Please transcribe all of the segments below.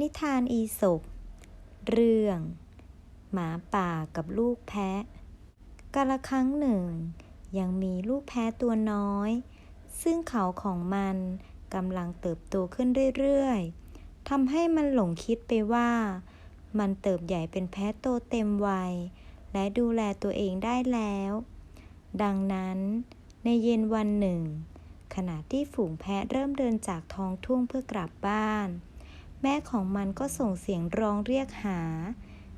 นิทานอีสปเรื่อง หมาป่ากับลูกแพะกาละครั้งหนึ่ง ยังมีลูกแพะตัวน้อย ซึ่งเขาของมันกำลังเติบโตขึ้นเรื่อยๆทำให้มันหลงคิดไปว่า มันเติบใหญ่เป็นแพะโตเต็มวัย และดูแลตัวเองได้แล้ว ดังนั้น ในเย็นวันหนึ่ง ขณะที่ฝูงแพะเริ่มเดินจากท้องทุ่งเพื่อกลับบ้าน แม่ของมันก็ส่งเสียงร้องเรียกหา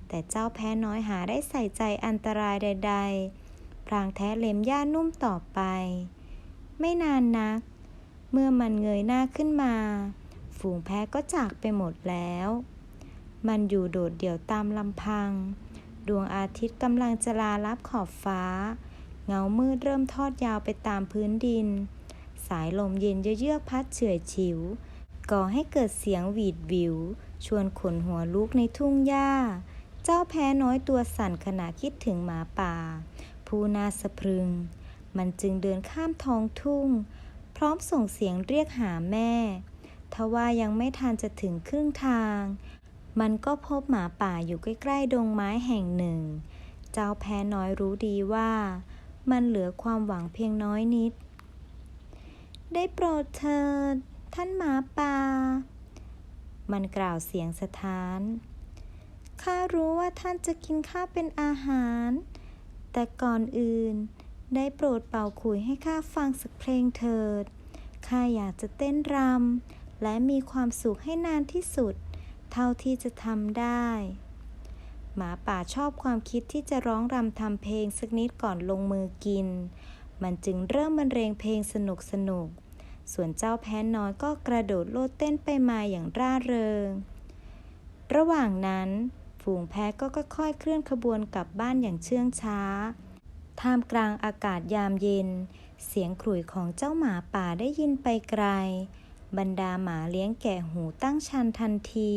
แต่เจ้าแพะน้อยหาได้ใส่ใจอันตรายใด ๆพลางแท้เล็มหญ้านุ่มต่อไป ไม่นานนัก เมื่อมันเงยหน้าขึ้นมา ฝูงแพะก็จากไปหมดแล้ว มันอยู่โดดเดี่ยวตามลำพัง ดวงอาทิตย์กำลังจะลาลับขอบฟ้า เงามืดเริ่มทอดยาวไปตามพื้นดิน สายลมเย็นเยือกพัดเฉื่อยฉิว ก่อให้เกิดเสียงหวีดวิว ชวนขนหัวลุกในทุ่งหญ้า เจ้าแพ้น้อยตัวสั่นขณะคิดถึงหมาป่า ผู้น่าสะพรึง มันจึงเดินข้ามท้องทุ่ง พร้อมส่งเสียงเรียกหาแม่ทว่ายังไม่ทันจะถึงครึ่งทาง มันก็พบหมาป่าอยู่ใกล้ๆดงไม้แห่งหนึ่ง เจ้าแพ้น้อยรู้ดีว่า มันเหลือความหวังเพียงน้อยนิด ได้โปรดเถิด ท่านหมาป่า มันกล่าวเสียงสะท้าน ข้ารู้ว่าท่านจะกินข้าเป็นอาหาร แต่ก่อนอื่น ได้โปรดเป่าขลุยให้ข้าฟังสักเพลงเถิด ข้าอยากจะเต้นรำและมีความสุขให้นานที่สุด เท่าที่จะทำได้ หมาป่าชอบความคิดที่จะร้องรำทำเพลงสักนิดก่อนลงมือกิน มันจึงเริ่มบรรเลงเพลงสนุกสนุก ส่วนเจ้าแพ้น้อยก็กระโดดโลดเต้นไปมาอย่างร่าเริง ระหว่างนั้น ฝูงแพะก็ค่อยๆเคลื่อนขบวนกลับบ้านอย่างเชื่องช้า ท่ามกลางอากาศยามเย็น เสียงขลุ่ยของเจ้าหมาป่าได้ยินไปไกล บรรดาหมาเลี้ยงแก่หูตั้งชันทันที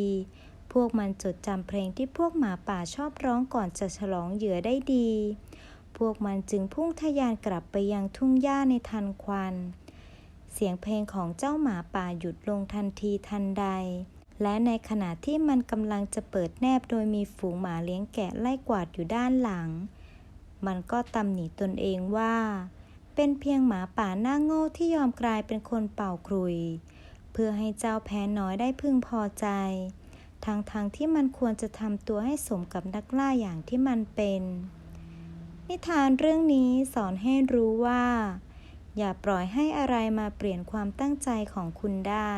พวกมันจดจำเพลงที่พวกหมาป่าชอบร้องก่อนจะฉลองเหยื่อได้ดี พวกมันจึงพุ่งทะยานกลับไปยังทุ่งหญ้าในทันควัน เสียงเพลงของเจ้าหมาป่าหยุดลงทันทีทันใด และในขณะที่มันกำลังจะเปิดแนบโดยมีฝูงหมาเลี้ยงแกะไล่กวาดอยู่ด้านหลัง มันก็ตำหนิตนเองว่า เป็นเพียงหมาป่าหน้าโง่ที่ยอมกลายเป็นคนเป่าครุย เพื่อให้เจ้าแพ้น้อยได้พึงพอใจทั้งๆทที่มันควรจะทำตัวให้สมกับนักล่าอย่างที่มันเป็น นิทานเรื่องนี้สอนให้รู้ว่า อย่าปล่อยให้อะไรมาเปลี่ยนความตั้งใจของคุณได้